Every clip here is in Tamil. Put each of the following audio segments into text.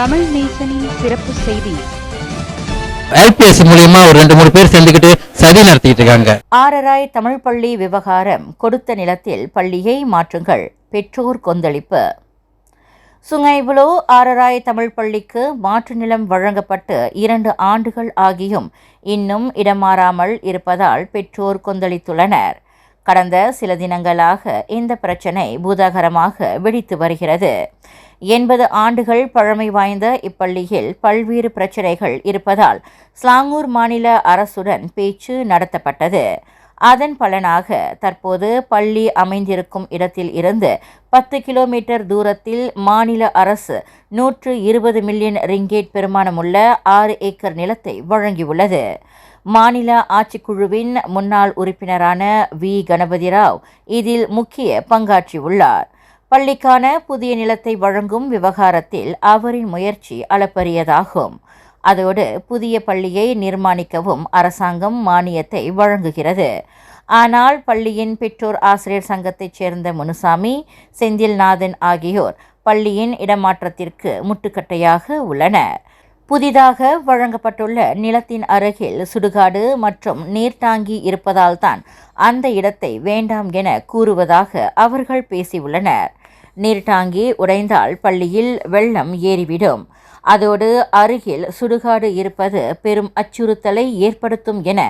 தமிழ் நேசனின் சிறப்பு செய்தி. எல்பிஎஸ் மூலியமா ஒரு ரெண்டு மூணு பேர் சேர்ந்துக்கிட்டு சதி நடத்திட்டு இருக்காங்க. ஆரராய் தமிழ் பள்ளி விவகாரம் கொடுத்த நிலத்தில் பள்ளியை மாற்றுங்கள். பெற்றோர் கொந்தளிப்பு. சுங்கைபுலோ ஆரராய் தமிழ் பள்ளிக்கு மாற்று நிலம் வழங்கப்பட்டு இரண்டு ஆண்டுகள் ஆகியும் இன்னும் இடமாறாமல் இருப்பதால் பெற்றோர் கொந்தளித்துள்ளனர். கடந்த சில தினங்களாக இந்த பிரச்சனை பூதாகரமாக வெடித்து வருகிறது. எண்பது ஆண்டுகள் பழமை வாய்ந்த இப்பள்ளியில் பல்வேறு பிரச்சனைகள் இருப்பதால் ஸ்லாங்கூர் மாநில அரசுடன் பேச்சு நடத்தப்பட்டது. அதன் பலனாக தற்போது பள்ளி அமைந்திருக்கும் இடத்தில் இருந்து பத்து கிலோமீட்டர் தூரத்தில் மாநில அரசு நூற்று இருபது மில்லியன் ரிங்கேட் பெருமானமுள்ள ஆறு ஏக்கர் நிலத்தை வழங்கியுள்ளது. மாநில ஆட்சிக்குழுவின் முன்னாள் உறுப்பினரான வி. கணபதி ராவ் இதில் முக்கிய பங்காற்றியுள்ளார். பள்ளிக்கான புதிய நிலத்தை வழங்கும் விவகாரத்தில் அவரின் முயற்சி அளப்பரியதாகும். அதோடு புதிய பள்ளியை நிர்மாணிக்கவும் அரசாங்கம் மானியத்தை வழங்குகிறது. ஆனால் பள்ளியின் பெற்றோர் ஆசிரியர் சங்கத்தைச் சேர்ந்த முனுசாமி செந்தில்நாதன் ஆகியோர் பள்ளியின் இடமாற்றத்திற்கு முட்டுக்கட்டையாக உள்ளனர். புதிதாக வழங்கப்பட்டுள்ள நிலத்தின் அருகில் சுடுகாடு மற்றும் நீர்த்தாங்கி இருப்பதால்தான் அந்த இடத்தை வேண்டாம் என கூறுவதாக அவர்கள் பேசியுள்ளனர். நீர்டாங்கி உடைந்தால் பள்ளியில் வெள்ளம் ஏறிவிடும். அதோடு அருகில் சுடுகாடு இருப்பது பெரும் அச்சுறுத்தலை ஏற்படுத்தும் என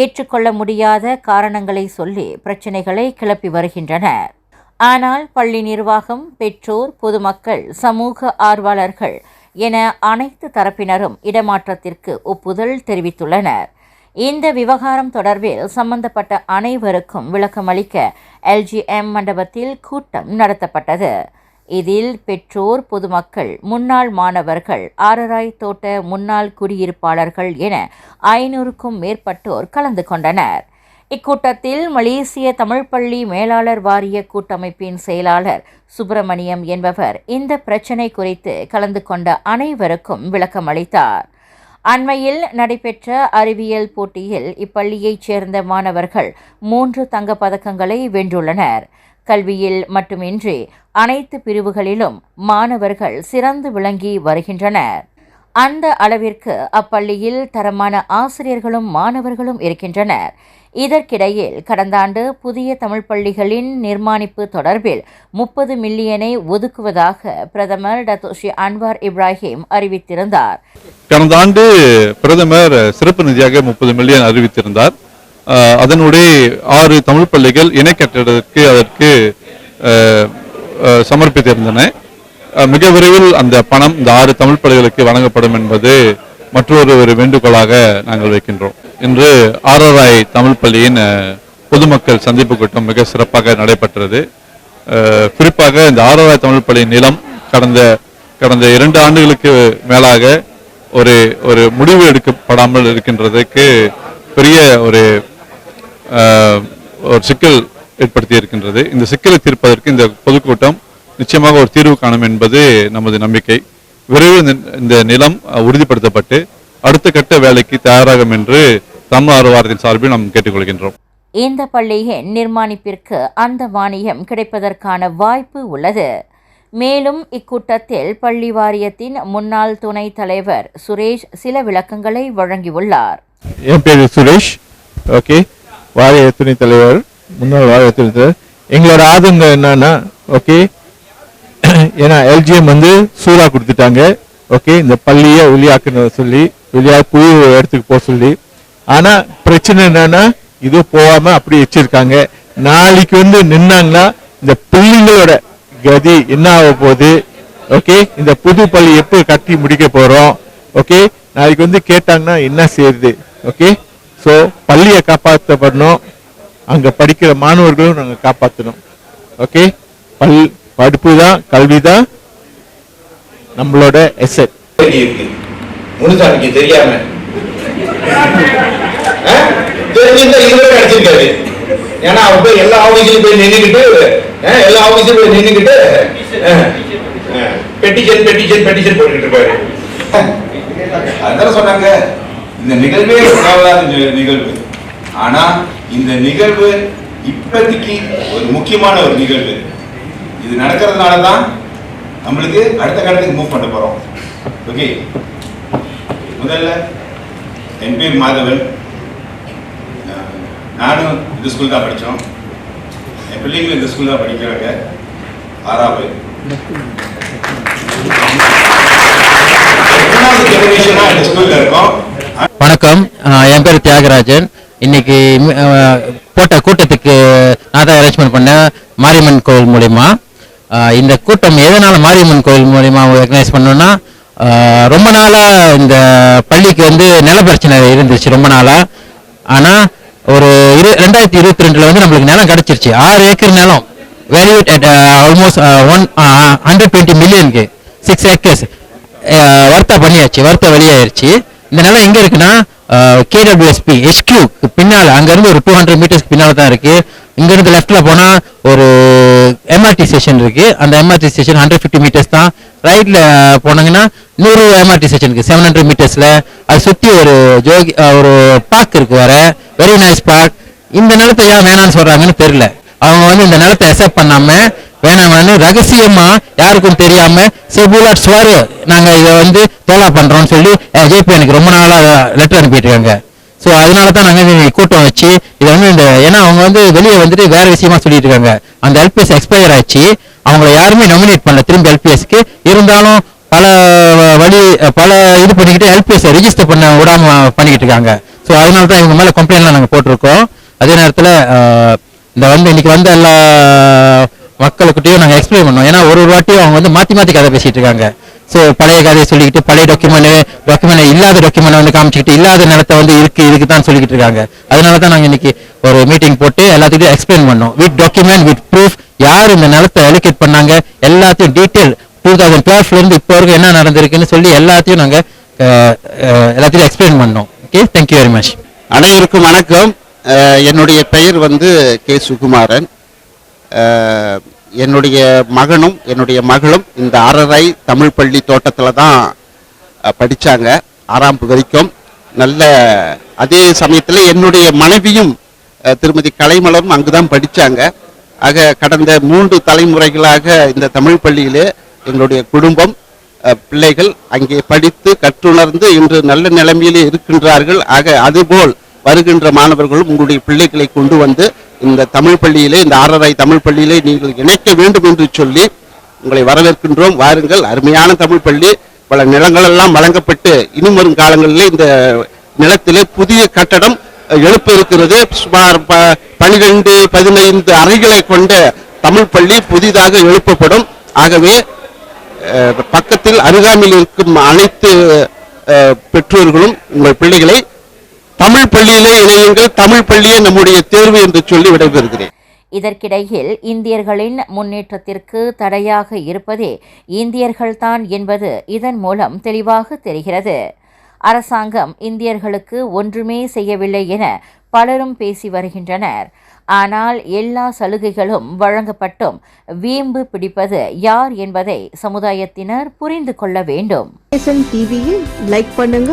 ஏற்றுக்கொள்ள முடியாத காரணங்களை சொல்லி பிரச்சினைகளை கிளப்பி வருகின்றனர் ஆனால் பள்ளி நிர்வாகம் பெற்றோர் பொதுமக்கள் சமூக ஆர்வலர்கள் என அனைத்து தரப்பினரும் இடமாற்றத்திற்கு ஒப்புதல் தெரிவித்துள்ளனர். இந்த விவகாரம் தொடர்பில் சம்பந்தப்பட்ட அனைவருக்கும் விளக்கமளிக்க எல்ஜிஎம் மண்டபத்தில் கூட்டம் நடத்தப்பட்டது. இதில் பெற்றோர் பொதுமக்கள் முன்னாள் மாணவர்கள் ஆரராய் தோட்ட முன்னாள் குடியிருப்பாளர்கள் என ஐநூறுக்கும் மேற்பட்டோர் கலந்து கொண்டனர். இக்கூட்டத்தில் மலேசிய தமிழ் பள்ளி மேலாளர் வாரிய கூட்டமைப்பின் செயலாளர் சுப்பிரமணியம் என்பவர் இந்த பிரச்சினை குறித்து கலந்து கொண்ட அனைவருக்கும் விளக்கமளித்தார் அண்மையில் நடைபெற்ற அறிவியல் போட்டியில் இப்பள்ளியைச் சேர்ந்த மாணவர்கள் மூன்று தங்கப் பதக்கங்களை வென்றுள்ளனர். கல்வியில் மட்டுமின்றி அனைத்து பிரிவுகளிலும் மாணவர்கள் சிறந்து விளங்கி வருகின்றனர். அந்த அளவிற்கு அப்பள்ளியில் தரமான ஆசிரியர்களும் மாணவர்களும் இருக்கின்றனர். இதற்கிடையில் கடந்த ஆண்டு புதிய தமிழ் பள்ளிகளின் நிர்மாணிப்பு தொடர்பில் முப்பது மில்லியனை ஒதுக்குவதாக பிரதமர் டத்தோஷி அன்வார் இப்ராஹிம் அறிவித்திருந்தார். கடந்த ஆண்டு பிரதமர் சிறப்பு நிதியாக முப்பது மில்லியன் அறிவித்திருந்தார். அதனுடைய ஆறு தமிழ் பள்ளிகள் இணை கட்டிடத்திற்கு அதற்கு சமர்ப்பித்திருந்தன. மிக விரைவில் அந்த பணம் இந்த ஆறு தமிழ் பள்ளிகளுக்கு வழங்கப்படும் என்பது மற்றொரு ஒரு வேண்டுகோளாக நாங்கள் வைக்கின்றோம். இன்று ஆரோராய் தமிழ் பள்ளியின் பொதுமக்கள் சந்திப்பு கூட்டம் மிக சிறப்பாக நடைபெற்றது. குறிப்பாக இந்த ஆரோராய் தமிழ் பள்ளி நிலம் கடந்த கடந்த இரண்டு ஆண்டுகளுக்கு மேலாக ஒரு ஒரு முடிவு எடுக்கப்படாமல் இருக்கின்றதுக்கு பெரிய ஒரு ஆஹ், ஒரு சிக்கல் ஏற்படுத்தி இருக்கின்றது. இந்த சிக்கலை தீர்ப்பதற்கு இந்த பொதுக்கூட்டம் நிச்சயமாக ஒரு தீர்வு காணும் என்பது நமது நம்பிக்கை. விரைவில் இந்த- இந்த நிலம் உறுதிப்படுத்தப்பட்டு அடுத்த கட்ட வேலைக்கு தயாராகும் என்று தமிழ் ஆர்வாரத்தின் சார்பில் நாம் கேட்டுக்கொள்கின்றோம். இந்த பள்ளியின் நிர்மாணிப்பிற்கு அந்த மானியம் கிடைப்பதற்கான வாய்ப்பு உள்ளது. மேலும் இக்கூட்டத்தில் பள்ளி வாரியத்தின் முன்னாள் துணைத் தலைவர் சுரேஷ் சில விளக்கங்களை வழங்கியுள்ளார். என் பேர் சுரேஷ். ஓகே. வாரிய துணைத் தலைவர் முன்னாள் வாரிய துணைத் தலைவர். எங்களோட ஆதங்கம் என்னன்னா ஓகே. ஏன்னா எல்ஜிஎம் வந்து சூறா கொடுத்துட்டாங்க. ஓகே. இந்த பள்ளியை வெளியாக்கணும் சொல்லி எதையாவது புது இடத்துக்கு போக சொல்லி. ஆனா பிரச்சனை என்னன்னா இது போகாம அப்படி வச்சிருக்காங்க. நாளைக்கு வந்து நின்னாங்கன்னா இந்த பிள்ளைங்களோட கதி என்ன ஆக போகுது? ஓகே? இந்த புது பள்ளி எப்போ கட்டி முடிக்க போறோம்? ஓகே? நாளைக்கு வந்து கேட்டாங்கன்னா என்ன செய்யுது ஓகே? ஸோ பள்ளியை காப்பாற்றப்படணும் அங்கே படிக்கிற மாணவர்களும் நாங்கள் காப்பாற்றணும் ஓகே? பல் படிப்பு தான் கல்வி தான் நம்மளோட எசட் இருக்கு. முனுசாமிக்கு தெரியாம? ஆ? தெரிஞ்சிருந்தா இதுவரை கிடைச்சிருக்காரு ஏன்னா அவர் போய் எல்லா ஆபீஸ்லயும் போய் நின்றுக்கிட்டு ஆ, எல்லா ஆபீஸ்லயும் போய் நின்னுக்கிட்டு பெட்டிஷன் பெட்டிஷன் பெட்டிஷன் போட்டுக்கிட்டு இருப்பாரு. அதான் சொன்னாங்க. இந்த நிகழ்வே ஒரு நிகழ்வு. ஆனா இந்த நிகழ்வு இப்போதைக்கு ஒரு முக்கியமான ஒரு நிகழ்வு. இது நடக்கிறதுனால தான் நம்மளுக்கு அடுத்த கட்டத்துக்கு மூவ் பண்ண போகிறோம் ஓகே முதல்ல என் பேர் மாதவன். நானும் இந்த ஸ்கூல் தான் படித்தோம் என் பிள்ளைங்களும் இந்த ஸ்கூல் தான் படிக்கிறாங்க. ஆறாவது. வணக்கம். என் பேர் தியாகராஜன். இன்னைக்கு போட்ட கூட்டத்துக்கு நான் தான் அரேஞ்ச்மெண்ட் பண்ணேன் மாரியம்மன் கோவில் மூலிமா இந்த கூட்டம் எதனால மாரியம்மன் கோவில் மூலிமா ஆர்கனைஸ் பண்ணோன்னா ரொம்ப நாளாக இந்த பள்ளிக்கு வந்து நில பிரச்சனை இருந்துச்சு ரொம்ப நாளாக ஆனால் ஒரு இரு ரெண்டாயிரத்தி இருபத்தி ரெண்டில் வந்து நம்மளுக்கு நிலம் கிடச்சிருச்சு. ஆறு ஏக்கர் நிலம். Valued at almost one hundred twenty மில்லியனுக்கு சிக்ஸ் ஏக்கர்ஸ் வர்த்தா பண்ணியாச்சு. வர்த்தா வெளியாயிருச்சு. இந்த நிலம் எங்கே இருக்குன்னா கேடபிள்யூஎஸ்பி ஹெச்கியூக்கு பின்னால அங்கேருந்து ஒரு டூ ஹண்ட்ரட் மீட்டர்ஸ்க்கு பின்னால் தான் இருக்குது இங்கேருந்து லெஃப்டில் போனால் ஒரு எம்ஆர்டி ஸ்டேஷன் இருக்குது அந்த MRT station hundred fifty metres தான் ரைட்ல போனாங்கன்னா நூறு எம்ஆர்டி ஸ்டேஷன் செவன் ஹண்ட்ரட் மீட்டர்ஸ்ல அது சுத்தி ஒரு ஜோகி ஒரு பார்க் இருக்கு வர வெரி நைஸ் பார்க் இந்த நிலத்தை ஏன் வேணாம்னு சொல்றாங்கன்னு தெரியல. அவங்க வந்து இந்த நிலத்தை அக்செப்ட் பண்ணாம வேணாமான்னு ரகசியமா யாருக்கும் தெரியாம செபுலாட் சுவாரு நாங்க இதை வந்து தோலா பண்றோம்னு சொல்லி ஜேபி எனக்கு ரொம்ப நாளா லெட்டர் அனுப்பிட்டு இருக்காங்க. ஸோ அதனால தான் நாங்கள் கூட்டம் வச்சு இதை வந்து இந்த ஏன்னா அவங்க வந்து வெளியே வந்துட்டு வேற விஷயமா சொல்லிட்டு இருக்காங்க. அந்த எல்பிஎஸ் எக்ஸ்பயர் ஆச்சு. அவங்கள யாருமே நாமினேட் பண்ணல. திரும்ப எல்பிஎஸ்க்கு இருந்தாலும் பல வழி பல இது பண்ணிக்கிட்டு எல்பிஎஸ் ரெஜிஸ்டர் பண்ண விடாம பண்ணிக்கிட்டு இருக்காங்க. ஸோ அதனால தான் இவங்க மேலே கம்ப்ளைண்ட்லாம் நாங்கள் போட்டிருக்கோம். அதே நேரத்தில் இந்த வந்து இன்னைக்கு வந்த எல்லா மக்களுக்கிட்டையும் நாங்கள் எக்ஸ்பிளைன் பண்ணோம். ஏன்னா ஒரு ஒரு வாட்டியும் அவங்க வந்து மாற்றி மாற்றி கதை பேசிகிட்டு இருக்காங்க. பழைய கதையை சொல்லிக்கிட்டு பழைய டாக்குமெண்ட் டாக்குமெண்ட் இல்லாத டாக்குமெண்ட் வந்து காமிச்சிக்கிட்டு இல்லாத நிலத்தை வந்து இருக்கு இதுக்கு தான் சொல்லிக்கிட்டு இருக்காங்க. அதனால தான் நாங்கள் இன்னைக்கு ஒரு மீட்டிங் போட்டு எல்லாத்துக்கிட்டையும் எக்ஸ்பிளைன் பண்ணோம். வித் டாக்குமெண்ட் வித் ப்ரூஃப் யார் இந்த நிலத்தை அலோகேட் பண்ணாங்க? எல்லாத்தையும் டீட்டெயில் டூ தௌசண்ட் டுவெல்ஃப்லேருந்து இப்போ வரைக்கும் என்ன நடந்திருக்குன்னு சொல்லி எல்லாத்தையும் நாங்கள் எல்லாத்தையும் எக்ஸ்பிளைன் பண்ணோம். ஓகே தேங்க்யூ வெரி மச் அனைவருக்கும் வணக்கம். என்னுடைய பெயர் வந்து கே. சுகுமாரன். என்னுடைய மகனும் என்னுடைய மகளும் இந்த அரரை தமிழ் பள்ளி தோட்டத்தில் தான் படித்தாங்க ஆறாம் வரைக்கும் நல்ல அதே சமயத்தில் என்னுடைய மனைவியும் திருமதி கலைமலரும் அங்கு தான் படித்தாங்க ஆக கடந்த மூன்று தலைமுறைகளாக இந்த தமிழ் பள்ளியிலே எங்களுடைய குடும்பம் பிள்ளைகள் அங்கே படித்து கற்றுணர்ந்து இன்று நல்ல நிலைமையிலே இருக்கின்றார்கள். ஆக அதுபோல் வருகின்ற மாணவர்களும் உங்களுடைய பிள்ளைகளை கொண்டு வந்து இந்த தமிழ் பள்ளியிலே இந்த ஆரராய் தமிழ் பள்ளியிலே நீங்கள் இணைக்க வேண்டும் என்று சொல்லி உங்களை வரவேற்கின்றோம். வாருங்கள். அருமையான தமிழ் பள்ளி. பல நிலங்கள் எல்லாம் வழங்கப்பட்டு இனியும் வரும் காலங்களிலே இந்த நிலத்திலே புதிய கட்டடம் எழுப்ப இருக்கிறது சுமார் ப- பனிரெண்டு பதினைந்து அறைகளை கொண்ட தமிழ் பள்ளி புதிதாக எழுப்பப்படும். ஆகவே பக்கத்தில் அருகாமையில் இருக்கும் அனைத்து பெற்றோர்களும் உங்கள் பிள்ளைகளை தமிழ் பள்ளியிலே இணையுங்கள். தமிழ் பள்ளியே நம்முடைய தேர்வு என்று சொல்லி விடைபெறுகிறேன். இதற்கிடையில் இந்தியர்களின் முன்னேற்றத்திற்கு தடையாக இருப்பதே இந்தியர்கள்தான் என்பது இதன் மூலம் தெளிவாக தெரிகிறது. அரசாங்கம் இந்தியர்களுக்கு ஒன்றுமே செய்யவில்லை என பலரும் பேசி வருகின்றனர். ஆனால் எல்லா சலுகைகளும் வழங்கப்பட்டும். வீம்பு பிடிப்பது யார் என்பதை சமுதாயத்தினர் புரிந்து கொள்ள வேண்டும். டிவியில் லைக் பண்ணுங்க.